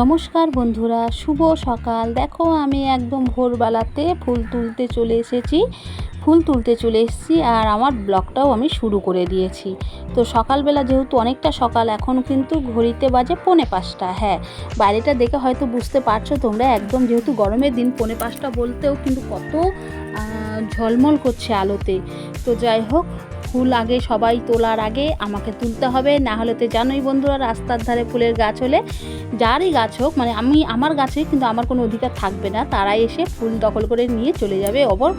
নমস্কার বন্ধুরা, শুভ সকাল। দেখো, আমি একদম ভোরবেলাতে ফুল তুলতে চলে এসেছি, ফুল তুলতে চলে এসেছি আর আমার ব্লগটাও আমি শুরু করে দিয়েছি। তো সকালবেলা যেহেতু অনেকটা সকাল, এখন কিন্তু ঘড়িতে বাজে পৌনে পাঁচটা। হ্যাঁ বাইরেটা দেখে হয়তো বুঝতে পারছ তোমরা, একদম যেহেতু গরমের দিন, পৌনে পাঁচটা বলতেও কিন্তু কত ঝলমল করছে আলোতে। তো যাই হোক ফুল আগে, সবাই তোলার আগে আমাকে তুলতে হবে। না হলে তো জানোই বন্ধুরা, রাস্তার ধারে ফুলের গাছ হলে যারই গাছ হোক মানে আমি আমার গাছে কিন্তু আমার কোনো অধিকার থাকবে না। তারা এসে ফুল দখল করে নিয়ে চলে যাবে। অবর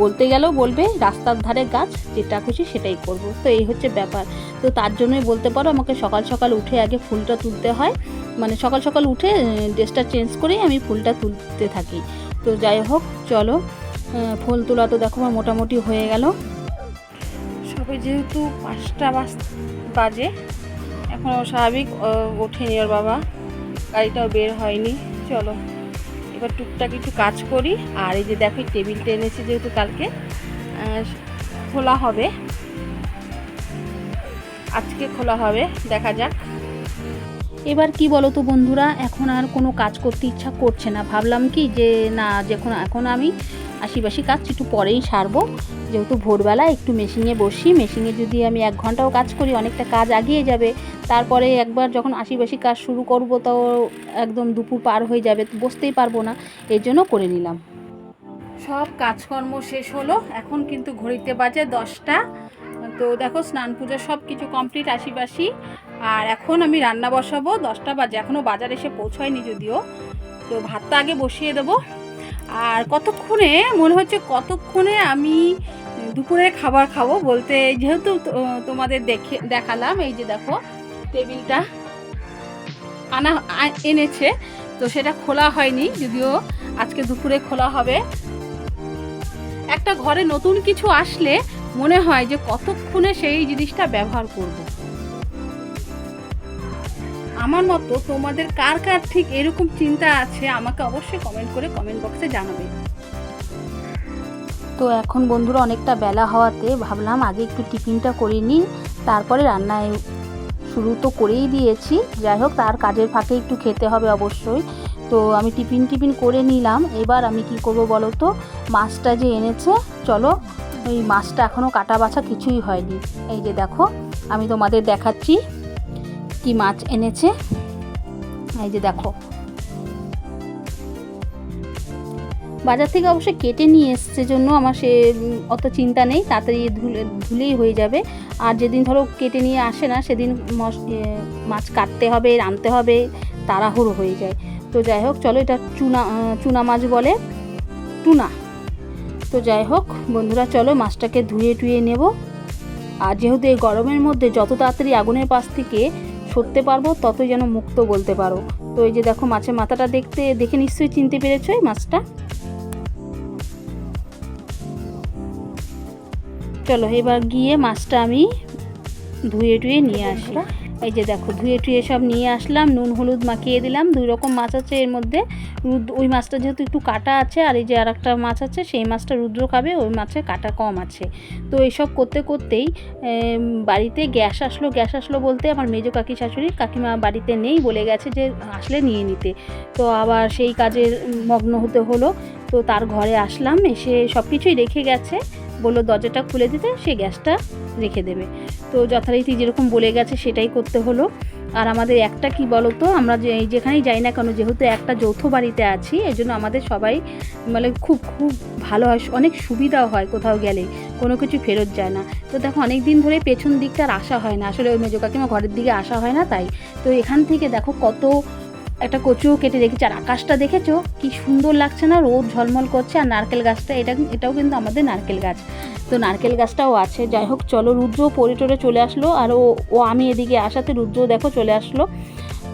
বলতে গেলেও বলবে, রাস্তার ধারে গাছ, যেটা খুশি সেটাই করব। তো এই হচ্ছে ব্যাপার। তো তার জন্যই বলতে পারো, আমাকে সকাল সকাল উঠে আগে ফুলটা তুলতে হয়। মানে সকাল সকাল উঠে ড্রেসটা চেঞ্জ করেই আমি ফুলটা তুলতে থাকি। তো যাই হোক, চলো ফুল তোলা তো দেখো আমার মোটামুটি হয়ে গেল। সবে যেহেতু পাঁচটা বাজ এখনও স্বাভাবিক ওঠেনি ওর বাবা। গাড়িটাও বের হয়নি। চলো, এবার টুকটাক একটু কাজ করি। আর এই যে দেখো টেবিলটা এনেছি যেহেতু কালকে। খোলা হবে। আজকে খোলা হবে, দেখা যাক। এবার কি বলো তো বন্ধুরা, এখন আর কোনো কাজ করতে ইচ্ছা করছে না। ভাবলাম কি যে, না, যখন, এখন আমি আশিবাসি কাজ একটু পরেই সারবো। যেহেতু ভোরবেলা একটু মেশিনে বসি, মেশিনে যদি আমি এক ঘন্টাও কাজ করি, অনেকটা কাজ আগিয়ে যাবে। তারপরে একবার যখন আশিবাসি কাজ শুরু করব, তো একদম দুপুর পার হয়ে যাবে বসতেই পারব না। এই জন্য করে নিলাম। সব কাজকর্ম শেষ হলো, এখন কিন্তু ঘড়িতে বাজে দশটা। তো দেখো স্নান পুজো সব কিছু কমপ্লিট আশিবাসি আর এখন আমি রান্না বসাবো, দশটা বাজে এখনও বাজার এসে পৌঁছায়নি যদিও। তো ভাতটা আগে বসিয়ে দেবো। আর কতক্ষণে, মনে হচ্ছে কতক্ষণে আমি দুপুরের খাবার খাব বলতে যেহেতু তোমাদের দেখে, দেখালাম, এই যে দেখো, টেবিলটা আনা এনেছে, তো সেটা খোলা হয়নি যদিও, আজকে দুপুরে খোলা হবে। একটা ঘরে নতুন কিছু আসলে মনে হয় যে কতক্ষণে সেই জিনিসটা ব্যবহার করব। আমার মতো তোমাদের কার কার ঠিক এরকম চিন্তা আছে, আমাকে অবশ্যই কমেন্ট করে কমেন্ট বক্সে জানাবে। তো এখন বন্ধুরা অনেকটা বেলা হওয়াতে ভাবলাম আগে একটু টিফিনটা করে নিই, তারপরে রান্নায় শুরু তো করেই দিয়েছি। যাই হোক, তার কাজের ফাঁকে একটু খেতে হবে অবশ্যই। তো আমি টিফিন টিফিন করে নিলাম। এবার আমি কি করব বলো তো? মাছটা যে এনেছে, চলো, ওই মাছটা এখনও কাটা বাছা কিছুই হয়নি। এই যে দেখো, আমি তোমাদের দেখাচ্ছি। কি মাছ এনেছে? এই যে দেখো। বাজার থেকে অবশ্যই কেটে নিয়ে এসছে জন্য আমার সে অত চিন্তা নেই, তাড়াতাড়ি ধুলে, ধুলেই হয়ে যাবে। আর যেদিন ধরো কেটে নিয়ে আসে না, সেদিন মাছ কাটতে হবে, রাঁধতে হবে, তাড়াহুড়ো হয়ে যায়। তো যাই হোক, চলো এটা চুনা চুনা মাছ বলে। টুনা। তো যাই হোক, বন্ধুরা, চলো মাছটাকে ধুয়ে টুয়ে নেব। আর যেহেতু এই গরমের মধ্যে যত তাড়াতাড়ি আগুনের পাশ থেকে সরতে পারব, ততই যেন মুক্ত বলতে পারো। তো এই যে দেখো মাছের মাথাটা দেখতে, দেখে নিশ্চয়ই চিনতে পেরেছ এই মাছটা? চলো এবার গিয়ে মাছটা আমি ধুয়ে টুয়ে নিয়ে আসি। এই যে দেখো, ধুয়ে টুয়ে সব নিয়ে আসলাম, নুন, হলুদ মাখিয়ে দিলাম। দুই রকম মাছ আছে এর মধ্যে। ওই মাছটা যেহেতু একটু কাটা আছে, আর এই যে আর একটা মাছ আছে, সেই মাছটা রুদ্র খাবে, ওই মাছে কাটা কম আছে। তো এইসব করতে করতেই বাড়িতে গ্যাস আসলো। গ্যাস আসলো বলতে আমার মেজো কাকি শাশুড়ি কাকিমা বাড়িতে নেই বলে গেছে যে আসলে নিয়ে নিতে। তো আবার সেই কাজের মগ্ন হতে হলো। তো তার ঘরে আসলাম, এসে সব কিছুই রেখে গেছে। বলল, দরজাটা খুলে দিতে, সে গ্যাসটা রেখে দেবে। তো যথারীতি যেরকম বলে গেছে, সেটাই করতে হলো। আর আমাদের একটা কি বলো তো আমরা যে যেখানেই যাই না কেন, যেহেতু একটা যৌথ বাড়িতে আছি, এই জন্য আমাদের সবাই মানে খুব খুব ভালো হয়, অনেক সুবিধাও হয় কোথাও গেলে, কোনো কিছু ফেরত যায় না। তো দেখো অনেক দিন ধরে পেছন দিকটা আর আসা হয় না। আসলে ওই মেজো কাকিমা ঘরের দিকে আসা হয় না তাই। তো এখান থেকে দেখো কত একটা কচুও কেটে রেখেছে। আর আকাশটা দেখেছ? কি সুন্দর লাগছে না? রোদ ঝলমল করছে, আর নারকেল গাছটা, এটা এটাও কিন্তু আমাদের নারকেল গাছ। তো নারকেল গাছটাও আছে। যাই হোক, চলো রুদ্র পরে টরে চলে আসলো, আর ও ও আমি এদিকে আসাতে রুদ্র দেখো চলে আসলো।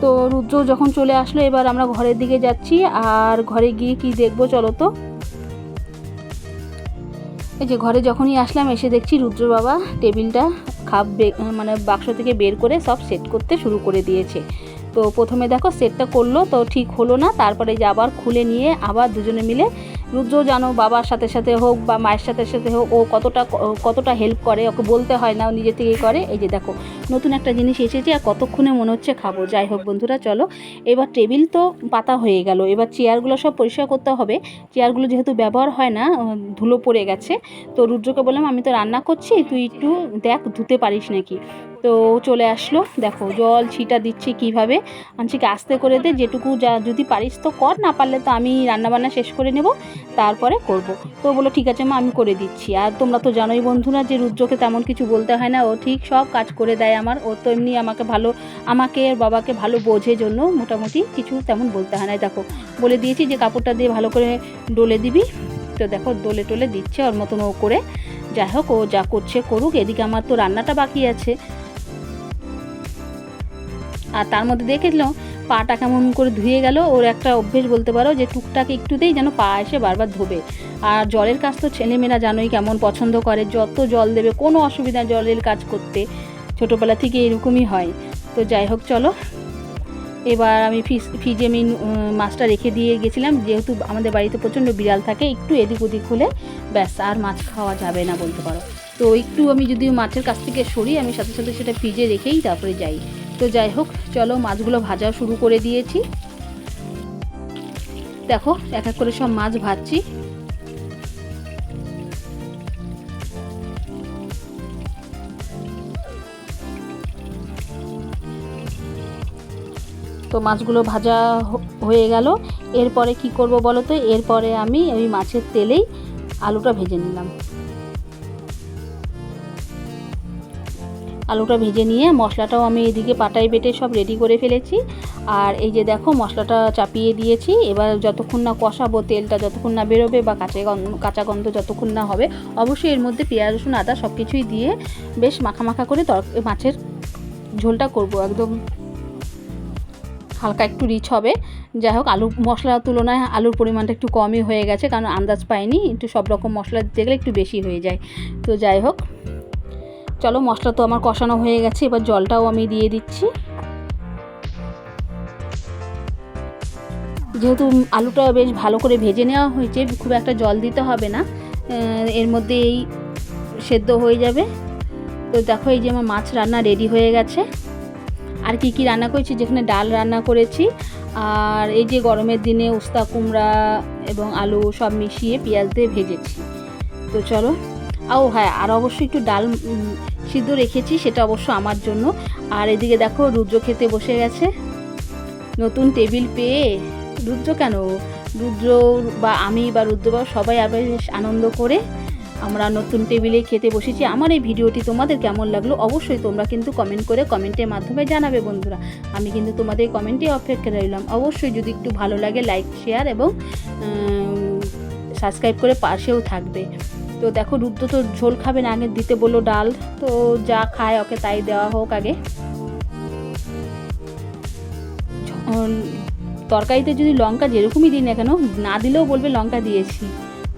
তো রুদ্র যখন চলে আসলো, এবার আমরা ঘরের দিকে যাচ্ছি, আর ঘরে গিয়ে কি দেখব চলো তো? এই যে ঘরে যখনই আসলাম, এসে দেখছি রুদ্র বাবা টেবিলটা খাপ মানে বাক্স থেকে বের করে সব সেট করতে শুরু করে দিয়েছে। তো প্রথমে দেখো সেটটা করল, তো ঠিক হলো না। তারপরে যে আবার খুলে নিয়ে আবার দুজনে মিলে রুদ্র জানো বাবার সাথে সাথে হোক বা মায়ের সাথে সাথে হোক, ও কতটা কতটা হেল্প করে, ওকে বলতে হয় না, ও নিজে থেকেই করে। এই যে দেখো, নতুন একটা জিনিস এসেছে আর কতক্ষণে মনে হচ্ছে খাব। যাই হোক বন্ধুরা, চলো। এবার টেবিল তো পাতা হয়ে গেল। এবার চেয়ারগুলো সব পরিষ্কার করতে হবে। চেয়ারগুলো যেহেতু ব্যবহার হয় না ধুলো পড়ে গেছে। তো রুদ্রকে বললাম, আমি তো রান্না করছি, তুই একটু দেখ, ধুতে পারিস নাকি? তো চলে আসলো। দেখো, জল ছিটা দিচ্ছে কীভাবে। আনছিকে আস্তে করে দে, যেটুকু যা, যদি পারিস তো কর, না পারলে তো আমি রান্নাবান্না শেষ করে নেব। তারপরে করব। তো ও বলল, ঠিক আছে মা, আমি করে দিচ্ছি। আর তোমরা তো জানোই বন্ধুরা যে রুদ্রকে তেমন কিছু বলতে হয় না, ও ঠিক সব কাজ করে দেয় আমার। ও তো এমনি আমাকে ভালো, আমাকে বাবাকে ভালো বোঝে জন্য মোটামুটি কিছু তেমন বলতে হয় না। দেখো, বলে দিয়েছি যে কাপড়টা দিয়ে ভালো করে ডলে দিবি। তো দেখো, ডলে টলে দিচ্ছে ওর মতন ও করে। যাই হোক, ও যা করছে করুক, এদিকে আমার তো রান্নাটা বাকি আছে। আর তার মধ্যে দেখেছিলাম পাটা কেমন করে ধুয়ে গেল, ওর একটা অভ্যেস বলতে পারো যে টুকটাক একটুতেই যেন পা এসে বারবার ধোবে। আর জলের কাজ তো ছেলেমেয়েরা জানোই কেমন পছন্দ করে, যত জল দেবে কোনো অসুবিধা জলের কাজ করতে। ছোটোবেলা থেকে এরকমই হয়। তো যাই হোক, চলো। এবার আমি ফিস ফ্রিজে আমি মাছটা রেখে দিয়ে গেছিলাম, যেহেতু আমাদের বাড়িতে প্রচণ্ড বিড়াল থাকে, একটু এদিক ওদিক হলে ব্যাস, আর মাছ খাওয়া যাবে না বলতে পারো। তো একটু আমি যদি মাছের কাছ থেকে সরি আমি সাথে সাথে সেটা ফ্রিজে রেখেই তারপরে যাই। তো যাই হোক, চলো মাছগুলো ভাজা শুরু করে দিয়েছি। দেখো, এক এক করে সব মাছ ভাজছি। তো মাছগুলো ভাজা হয়ে গেল। এরপরে কি করব বলো তো? এরপরে আমি ওই মাছের তেলেই আলুটা ভেজে নিলাম। আলুটা ভেজে নিয়ে মশলাটাও আমি এদিকে পাটায় বেটে সব রেডি করে ফেলেছি। আর এই যে দেখো, মশলাটা চাপিয়ে দিয়েছি। এবার যতক্ষণ না কষাবো তেলটা, যতক্ষণ না বেরোবে বা কাঁচা গন্ধ কাঁচা গন্ধ যতক্ষণ না হবে, অবশ্যই এর মধ্যে পেঁয়াজ, রসুন, আদা সব কিছুই দিয়ে বেশ মাখা মাখা করে তর মাছের ঝোলটা করব। একদম হালকা একটু রিচ হবে। যাই হোক, আলু মশলার তুলনায় আলুর পরিমাণটা একটু কমই হয়ে গেছে, কারণ আন্দাজ পাইনি। একটু সব রকম মশলা দিতে গেলে একটু বেশি হয়ে যায়। তো যাই হোক চলো মশলা তো আমার কষানো হয়ে গেছে, এবার জলটাও আমি দিয়ে দিচ্ছি। যেহেতু আলুটা বেশ ভালো করে ভেজে নেওয়া হয়েছে, খুব একটা জল দিতে হবে না। এর মধ্যে এই সেদ্ধ হয়ে যাবে। তো দেখো এই যে আমার মাছ রান্না রেডি হয়ে গেছে। আর কি কি রান্না করেছি? যেখানে ডাল রান্না করেছি, আর এই যে গরমের দিনে উস্তা কুমড়া এবং আলু সব মিশিয়ে পেঁয়াজ দিয়ে ভেজেছি। তো চলো ও হ্যাঁ আর অবশ্যই একটু ডাল সিদ্ধ রেখেছি, সেটা অবশ্য আমার জন্য। আর এদিকে দেখো, রুদ্র খেতে বসে গেছে। নতুন টেবিল পেয়ে রুদ্র কেন? রুদ্র বা আমি বা রুদ্র বা সবাই আবার বেশ আনন্দ করে আমরা নতুন টেবিলে খেতে বসেছি। আমার এই ভিডিওটি তোমাদের কেমন লাগল অবশ্যই তোমরা কিন্তু কমেন্ট করে কমেন্টের মাধ্যমে জানাবে বন্ধুরা। আমি কিন্তু তোমাদের কমেন্টে অপেক্ষা রইলাম। অবশ্যই যদি একটু ভালো লাগে লাইক শেয়ার এবং সাবস্ক্রাইব করে পাশেও থাকবে। তো দেখো রুদ্র তো ঝোল খাবে না, আগে দিতে বলল ডাল। তো যা খায় ওকে তাই দেওয়া হোক আগে। তরকারিতে যদি লঙ্কা যেরকমই দিই না কেন, না দিলেও বলবে লঙ্কা দিয়েছি।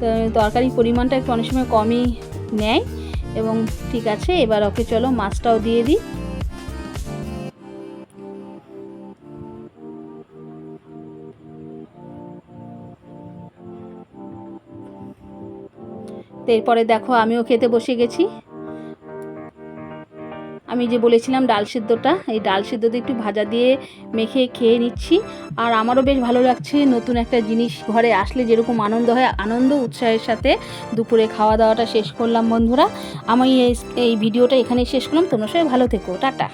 তো তরকারির পরিমাণটা একটু অনেক সময় কমই নেয়। এবং ঠিক আছে, এবার ওকে চলো মাছটাও দিয়ে দিই। এরপরে দেখো, আমিও খেতে বসে গেছি। আমি যে বলেছিলাম ডাল সিদ্ধটা, এই ডাল সিদ্ধতে একটু ভাজা দিয়ে মেখে খেয়ে নিচ্ছি। আর আমারও বেশ ভালো লাগছে নতুন একটা জিনিস ঘরে আসলে যেরকম আনন্দ হয়, আনন্দ উৎসাহের সাথে দুপুরে খাওয়া দাওয়াটা শেষ করলাম বন্ধুরা। আমি এই এই ভিডিওটা এখানেই শেষ করলাম, তোমরা সবাই ভালো থেকো, টাটা।